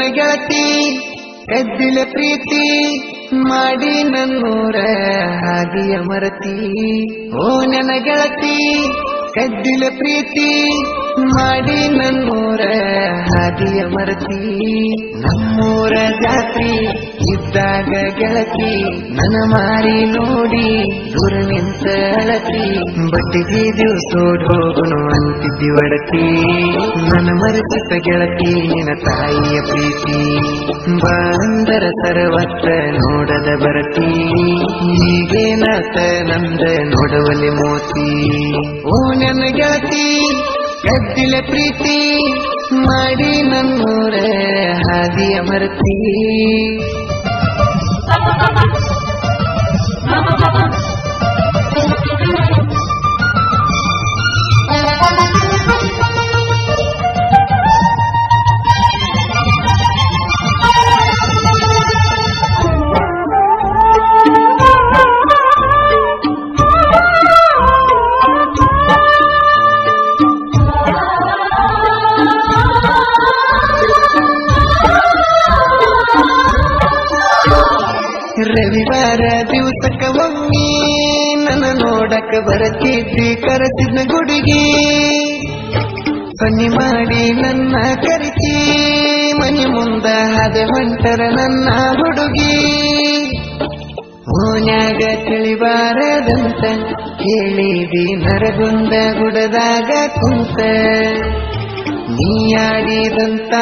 ನನ್ನ ಗೆಳತಿ ಕದ್ದಿಲ ಪ್ರೀತಿ ಮಾಡಿ ನನ್ನೂರ ಹಾದಿಯ ಮರತಿ. ಓ ನನ್ನ ಗೆಳತಿ ಕದ್ದಿಲ ಪ್ರೀತಿ ಮಾಡಿ ನನ್ನೂರ ಹಾದಿಯ ಮರತಿ. ನಮ್ಮೂರ ಜಾತ್ರಿ ಇದ್ದಾಗ ಗೆಳತಿ, ನನ್ನ ಮಾರಿ ನೋಡಿ, ದೂರ ನಿಂತ ಅಳತಿ. ಬಟ್ಟಿಗೆ ದಿವಸೋಡ್ ಹೋಗುನು ಅಂತಿದ್ದಿ ಒಡತಿ. ನನ್ನ ಮರೆತಿದ್ದ ಗೆಳತಿ, ನಿನ್ನ ತಾಯಿಯ ಪ್ರೀತಿ. ಬಾಂದರ ಸರವತ್ತ ನೋಡದ ಬರತಿ. ಈಗೇನಾತ ನಂದ ನೋಡವಲ್ಲಿ ಮೋತಿ. ಓ ನನ್ನ ಗೆಳತಿ, ಗದ್ದಿಲ ಪ್ರೀತಿ. ಮಾಡಿ ನನ್ನೂರ ಹಾದಿಯ ಮರತಿ. বাবা বাবা বাবা বাবা ಬರತಿದ್ದಿ ಕರೆಸಿದ್ನ ಗುಡಿಗೆ. ಸನ್ನಿ ಮಾಡಿ ನನ್ನ ಕರಿಸಿ ಮನೆ ಮುಂದ ಹಾದೆ ಹೊಂಟರ ನನ್ನ ಹುಡುಗಿ. ಓನ್ಯಾಗ ತಿಳಿಬಾರದಂತ ಕೇಳಿದಿ, ನರಗುಂದ ಗುಡದಾಗ ಕುಂತ. ನೀಯಾಡಿದಂತ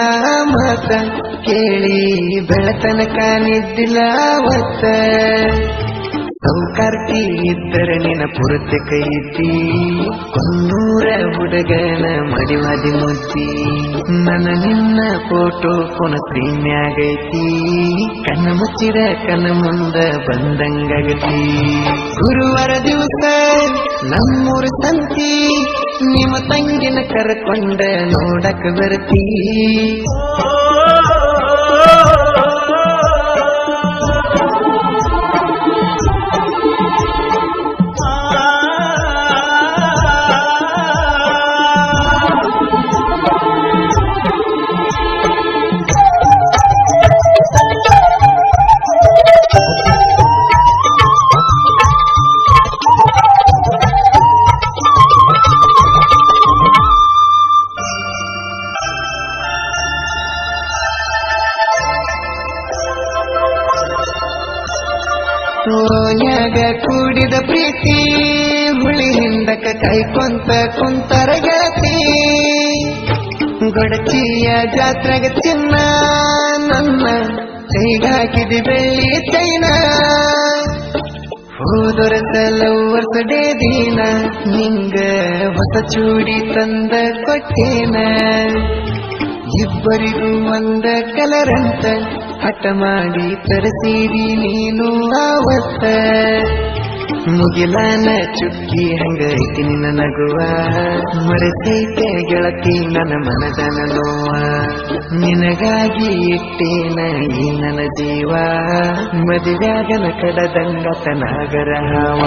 ಮಾತ ಕೇಳಿ ಬೆಳತನ ನಿದ್ದಿಲ್ಲ ಅವತ್ತ ಸೌಕಾರ್ತಿ ಇದ್ದರೆ ನಿನ್ನ ಪುರತೆ ಕೈತಿ ಕೊನ್ನೂರ ಹುಡುಗನ ಮಡಿವಾದಿ ಮುದ್ದಿ ನನ್ನ ನಿನ್ನ ಫೋಟೋ ಪುನ ಪ್ರೀಮ್ಯಾಗೈತಿ ಕಣ್ಣ ಮುಚ್ಚಿದ ಕಣ್ಣ ಮುಂದ ಬಂದಂಗಾಗತಿ. ಗುರುವಾರ ದಿವಸ ನಮ್ಮೂರ ತಂತಿ ನಿಮ್ಮ ತಂಗಿನ ಕರ್ಕೊಂಡ ನೋಡಕ ಬರ್ತೀ. ಸೋನ್ಯಾಗ ಕೂಡಿದ ಪ್ರೀತಿ ಹುಳಿ ಹಿಂದಕ ಕೈಕೊಂತ ಕುಂತರ ಗೆಳತಿ ಗೊಡಚಿಯ ಜಾತ್ರೆಗ ಚಿನ್ನ, ನನ್ನ ಕೈಗಾಕಿದೆ ಬೆಳ್ಳಿ ಚೈನ. ಹೋದೊರಸ ಲವ್ವರ್ಸ ಡೇ ದಿನ ನಿಂಗ ಹೊಸ ಚೂಡಿ ತಂದ ಕೊಟ್ಟೇನ. ಇಬ್ಬರಿಗೂ ಒಂದ ಕಲರಂತ ಹಠ ಮಾಡಿ ತರಿಸಿದಿ ನೀನು ಆವತ್ತ. ಮುಗಿಲಾನ ಚುಕ್ಕಿ ಹಂಗೈತಿ ನಿನ್ನ ನಗುವ. ಮರೆತೈತೆ ಗೆಳತಿ ನನ್ನ ಮನದನ ನೋವ. ನಿನಗಾಗಿ ಇಟ್ಟೇನ ಈ ನನ್ನ ಜೀವ. ಮದುವ್ಯಾಗನ ಕಡದಂಗತ ನಾಗರ ಹಾವ.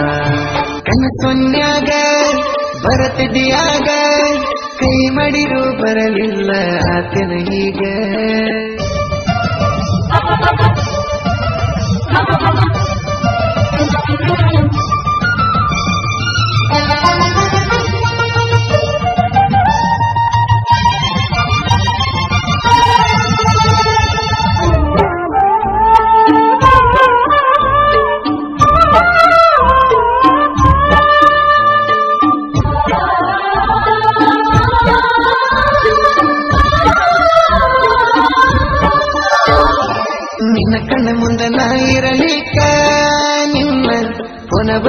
ಕನಸೊನ್ಯಾಗ ಬರತಿದ್ಯಾಗ. ಕೈ ಮಡಿರು ಬರಲಿಲ್ಲ ಆತನ ಈಗ ನಿನ್ನ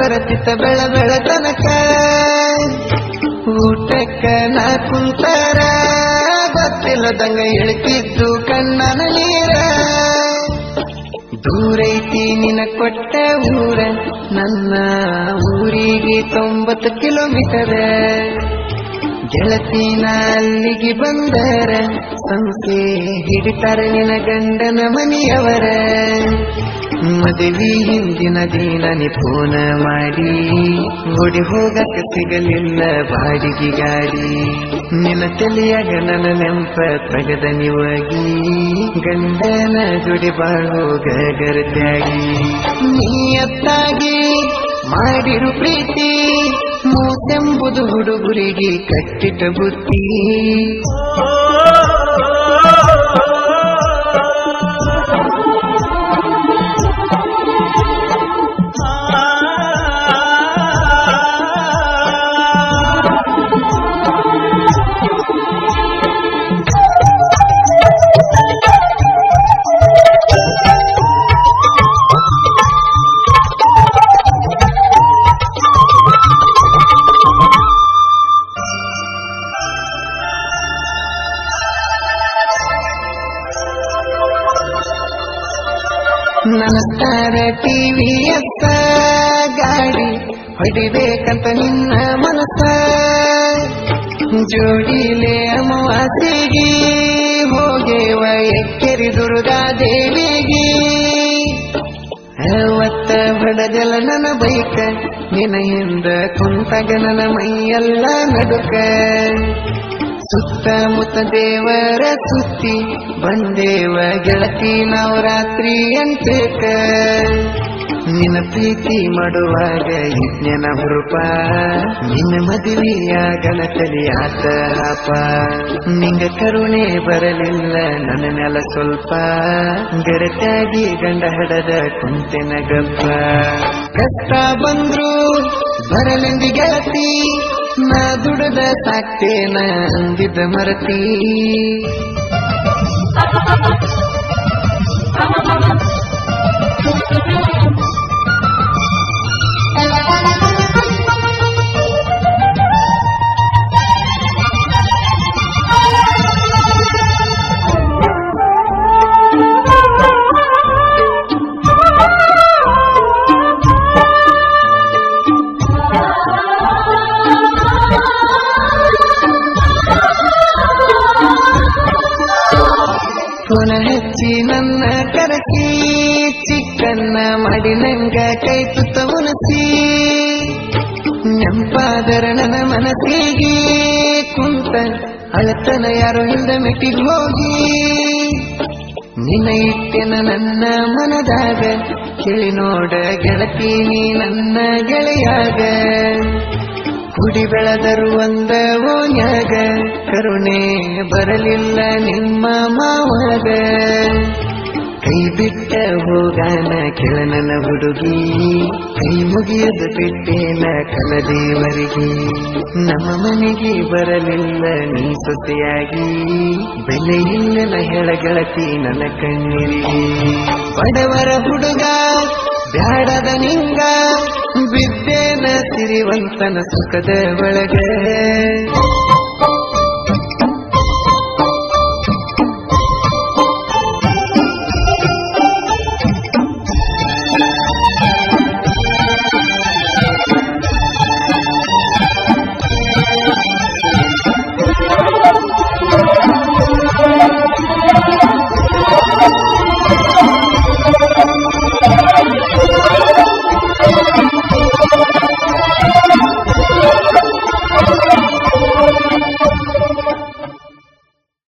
ಬರತಿತ್ತ ಬೆಳ ಬೆಳ ತನಕ ಊಟಕ್ಕ ನಾ ಕುಂತಾರ. ಗೊತ್ತಿಲ್ಲದಂಗ ಇಳಕಿದ್ದು ಕಣ್ಣನ ನೀರ ದೂರೈತಿ ನಿನ ಕೊಟ್ಟ ಊರ, ನನ್ನ ಊರಿಗೆ ತೊಂಬತ್ತು ಕಿಲೋಮೀಟರ್. ಗೆಳತಿನ ಅಲ್ಲಿಗೆ ಬಂದರ, ಸಂಸ್ಥೆ ಹಿಡಿತಾರೆ ನಿನ ಗಂಡನ ಮನೆಯವರ. ಮದುವೆ ಹಿಂದಿನ ದಿನ ನಿಪುಣ ಮಾಡಿ, ಓಡಿ ಹೋಗಕ್ಕೆ ಸಿಗಲಿಲ್ಲ ಬಾಡಿಗೆ ಗಾಡಿ. ನಿನ್ನ ತಲೆಯಾಗ ನನ್ನ ನೆಂಪ ತಗದ ನಿವಾಗಿ, ಗಂಡನ ಜೋಡಿ ಬಾಳೋಗ ಗರತ್ಯಾಗಿ ನೀಯತ್ತಾಗಿ ಮಾಡಿರು ಪ್ರೀತಿ ಮೂತೆಂಬುದು ಹುಡುಗುರಿಗೆ ಕಟ್ಟಿಟ ಬುತ್ತಿ ಹೊಡಿಬೇಕಂತ ನಿನ್ನ ಮನಸ್ಸ. ಜೋಡಿಲೆ ಅಮಾವಾಸೆಗೆ ಹೋಗೇವ ಎಕ್ಕೆರಿ ದುರ್ಗಾ ದೇವಿಗೆ. ಅವತ್ತ ಹೊಡೆದಲ ನನ್ನ ಬೈಕ ನಿನ ಹಿಂದ ಕುಂತಾಗ ನನ್ನ ಮೈಯೆಲ್ಲ ನಡುಕ. ಸುತ್ತಮುತ್ತ ದೇವರ ಸುತ್ತಿ ಬಂದೇವ ಗೆಳತಿ ನಾವು ರಾತ್ರಿ ಅಂಟಕ ನಿನ್ನ ಪ್ರೀತಿ ಮಾಡುವಾಗ ಯಜ್ಞನ ಹುರುಪ. ನಿನ್ನ ಮದುವೆಯಾಗಲ ತಲಿಯಾತ ಆತಾಪ ನಿಂಗ ಕರುಣೆ ಬರಲಿಲ್ಲ, ನನ್ನ ನೆಲ ಸ್ವಲ್ಪ. ಗರಟಾಗಿ ಗಂಡ ಹಡದ ಕುಂತೆನ ಗಬ್ಬ ಕಷ್ಟ ಬಂದ್ರು ಬರಲೆಂದಿ ಗೆಳತಿ, ನಾ ದುಡದ ಸಾಕ್ತೇನ ಅಂದಿದ್ದ ಮರತಿ. ಮಾಡಿ ನಂಗ ಕೈ ತುತ್ತ ಉನಸಿ ನೆಂಪಾದರ ನನ್ನ ಮನಸ್ಸಿಗೆ ಕುಂತ ಅಳತನ ಯಾರು ಹಿಂದ ಮೆಟ್ಟಿಗೆ ಹೋಗಿ. ನಿನ್ನ ಇಟ್ಟೆನ ನನ್ನ ಮನದಾಗ, ಕೇಳಿ ನೋಡ ಗೆಳತಿ ನೀ ನನ್ನ ಗೆಳೆಯಾಗ. ಕುಡಿ ಬೆಳೆದರು ಒಂದ ಓನ್ಯಾಗ ಕರುಣೆ ಬರಲಿಲ್ಲ ನಿಮ್ಮ ಮಾವಾಗ. ಕೈ ಬಿಟ್ಟ ಹೋಗಾನ ಕೆಳನನ ಹುಡುಗಿ. ಕೈ ಮುಗಿಯದ ಬಿಟ್ಟೇನ ಕಲದೇವರಿಗೆ ನಮ್ಮ ಮನೆಗೆ ಬರಲಿಲ್ಲ ನೀ ಸೊಸೆಯಾಗಿ. ಬೆಲೆ ಇಲ್ಲನ ಹೆಳಗಳತಿ ನನ್ನ ಕಣ್ಣಿರಿಗೆ. ಬಡವರ ಹುಡುಗ, ಬ್ಯಾಡದ ನಿಂಗ. ಬಿದ್ದೇನ ಸಿರಿವಂತನ ಸುಖದ ಒಳಗ.